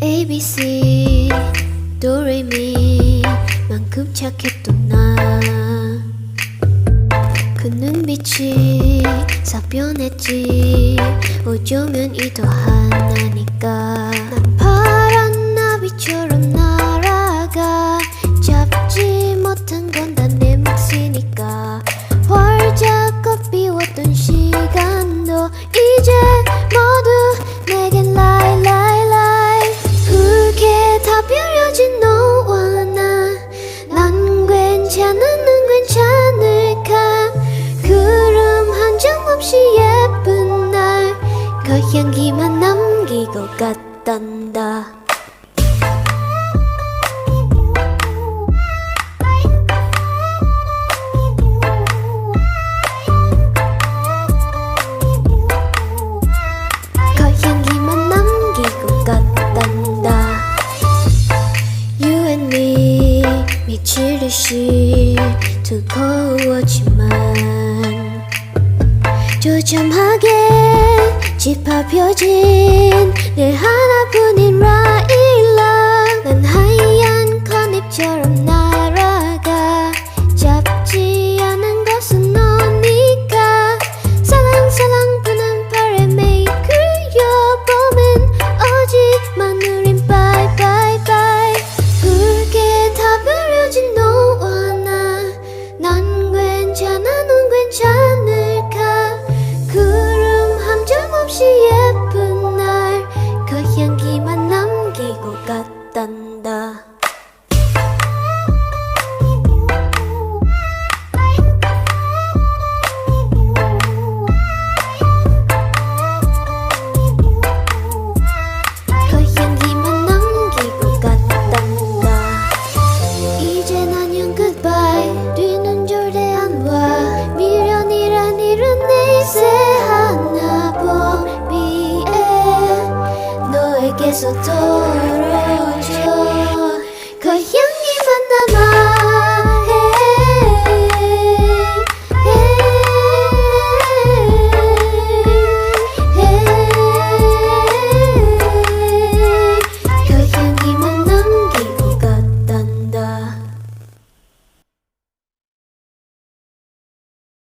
ABC 도레미 만큼 착했던 나그 눈빛이 싹 변했지 어쩌면 이도 하나니까 향기만 남기고 갔단다. 그 미칠 듯이 두꺼웠지만 조점하게 덮여진 내 mistletoe